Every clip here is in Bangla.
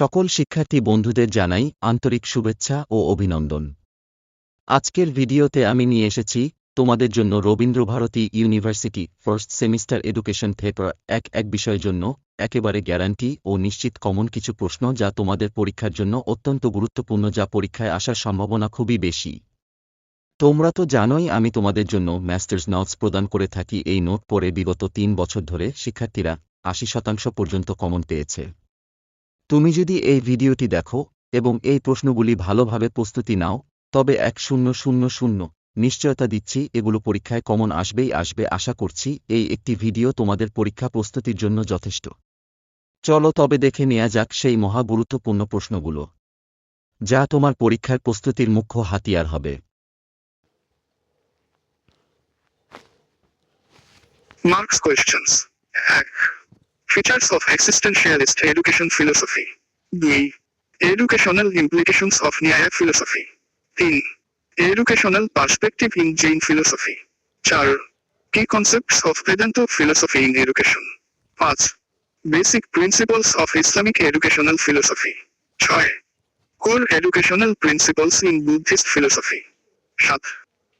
সকল শিক্ষার্থী বন্ধুদের জানাই আন্তরিক শুভেচ্ছা ও অভিনন্দন। আজকের ভিডিওতে আমি নিয়ে এসেছি তোমাদের জন্য Rabindra Bharati university first semester education paper এক এক বিষয়ের জন্য একেবারে গ্যারান্টি ও নিশ্চিত কমন কিছু প্রশ্ন যা তোমাদের পরীক্ষার জন্য অত্যন্ত গুরুত্বপূর্ণ যা পরীক্ষায় আসার সম্ভাবনা খুবই বেশি। তোমরা তো জানোই আমি তোমাদের জন্য মাস্টার্স নোটস প্রদান করে থাকি এই নোট পড়ে বিগত তিন বছর ধরে শিক্ষার্থীরা আশি শতাংশ পর্যন্ত কমন পেয়েছে। তুমি যদি এই ভিডিওটি দেখো এবং এই প্রশ্নগুলি ভালোভাবে প্রস্তুতি নাও, তবে এক শূন্য শূন্য শূন্য নিশ্চয়তা দিচ্ছি, এগুলো পরীক্ষায় কমন আসবেই আসবে, আশা করছি এই একটি ভিডিও তোমাদের পরীক্ষা প্রস্তুতির জন্য যথেষ্ট। চলো তবে দেখে নেওয়া যাক সেই মহা গুরুত্বপূর্ণ প্রশ্নগুলো। যা তোমার পরীক্ষার প্রস্তুতির মুখ্য হাতিয়ার হবে। Questions. এক Features of existentialist education philosophy. দুই Educational implications of Nyaya philosophy. তিন Educational perspective in Jain philosophy. চার Key concepts of Vedanta philosophy in education. পাঁচ Basic principles of Islamic educational philosophy. ছয় Core educational principles in Buddhist philosophy. সাত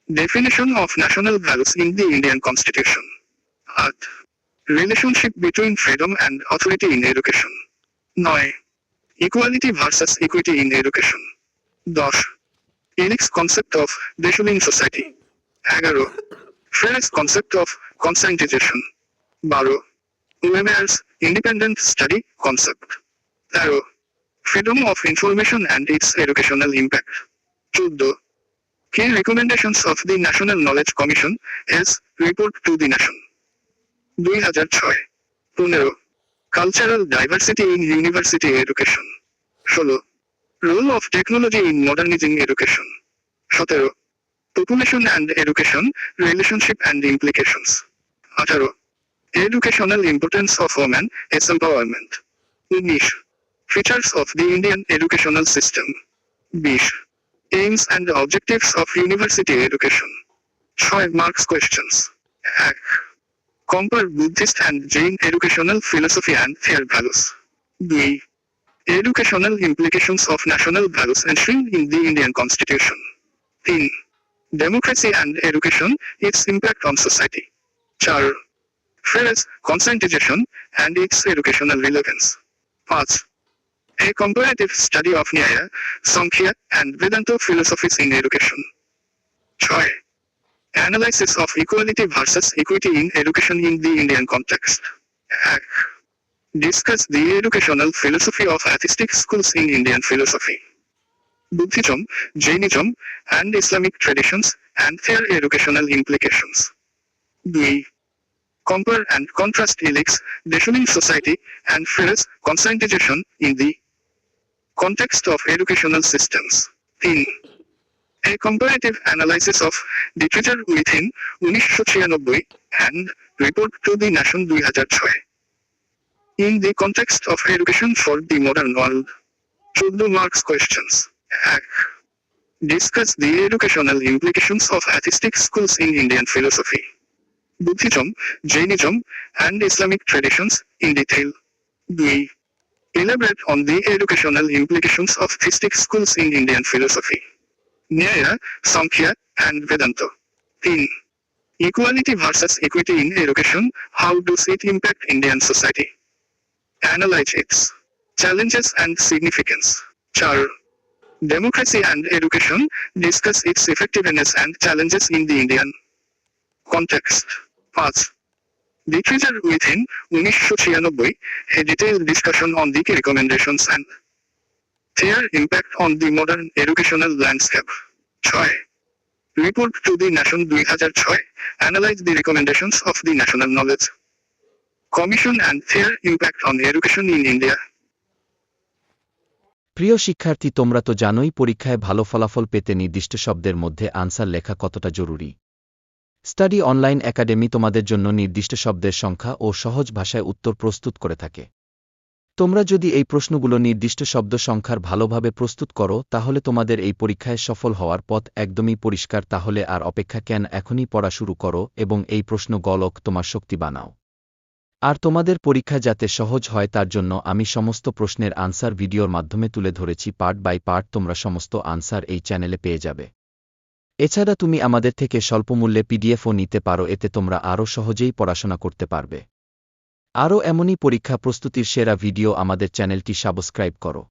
Definition of national values in the Indian constitution. আট relationship between freedom and authority in education নয় equality versus equity in education দশ Illich's concept of deschooling society এগারো ফ্রেস কনসেপ্ট অফ কনসাইন্টিজেশন বারো উইমেয়ার্স ইন্ডিপেন্ডেন্ট স্টাডি কনসেপ্ট তেরো freedom of information and its educational impact চোদ্দ, Key recommendations of the National Knowledge Commission is Report to the Nation. দুই হাজার ছয়, পনেরো cultural diversity in university education ষোলো role of technology in modernizing education সতেরো population and education relationship and implications আঠারো educational importance of women's empowerment উনিশ features of the Indian educational system বিশ aims and objectives of university education ছয় মার্কস কোয়েশ্চেন্স এক compare Buddhist and Jain educational philosophy and their values. B. Educational implications of national values enshrined in the Indian Constitution. 3. Democracy and education, its impact on society. 4. Fairness, conscientization, and its educational relevance. 5. A comparative study of Nyaya, Samkhya, and Vedanta philosophies in education. 6. Analysis of equality versus equity in education in the Indian context. Discuss the educational philosophy of atheistic schools in Indian philosophy. Buddhism, Jainism, and Islamic traditions and their educational implications. 2. Compare and contrast Elix, Desuning society, and Ferris conscientization in the context of educational systems. 3. A comparative analysis of literature within উনিশশো ছিয়ানব্বই and report to the nation দুই হাজার ছয় In the context of education for the modern world. চোদ্দ marks questions. এক Discuss the educational implications of atheistic schools in Indian philosophy. Buddhism, Jainism, and Islamic traditions in detail. 2. Elaborate on the educational implications of theistic schools in Indian philosophy. Nyaya, Samkhya, and Vedanta. 3. Equality versus equity in education, how does it impact Indian society? Analyze its challenges and significance. 4. Democracy and education, discuss its effectiveness and challenges in the Indian context. 5. Literature within উনিশশো ছিয়ানব্বই, a detailed discussion on the recommendations and their impact on the modern educational landscape. 6. Report to the Nation 2006, analyze the recommendations of the National Knowledge Commission and their impact on education in India. প্রিয় শিক্ষার্থী তোমরা তো জানোই পরীক্ষায় ভালো ফলাফল পেতে নির্দিষ্ট শব্দের মধ্যে আনসার লেখা কতটা জরুরি স্টাডি অনলাইন একাডেমি তোমাদের জন্য নির্দিষ্ট শব্দের সংখ্যা ও সহজ ভাষায় উত্তর প্রস্তুত করে থাকে তোমরা যদি এই প্রশ্নগুলো নির্দিষ্ট শব্দ সংখ্যার ভালোভাবে প্রস্তুত করো, তাহলে তোমাদের এই পরীক্ষায় সফল হওয়ার পথ একদমই পরিষ্কার। তাহলে আর অপেক্ষা কেন এখনই পড়া শুরু করো এবং এই প্রশ্ন গলক, তোমার শক্তি বানাও। আর তোমাদের পরীক্ষা যাতে সহজ হয়, তার জন্য আমি সমস্ত প্রশ্নের আনসার ভিডিওর মাধ্যমে তুলে ধরেছি। পার্ট বাই পার্ট তোমরা সমস্ত আনসার এই চ্যানেলে পেয়ে যাবে। এছাড়া তুমি আমাদের থেকে স্বল্পমূল্যে পিডিএফও নিতে পারো, এতে তোমরা আরও সহজেই পড়াশোনা করতে পারবে। আরও এমনই পরীক্ষা প্রস্তুতির সেরা ভিডিও আমাদের চ্যানেলটি সাবস্ক্রাইব করো।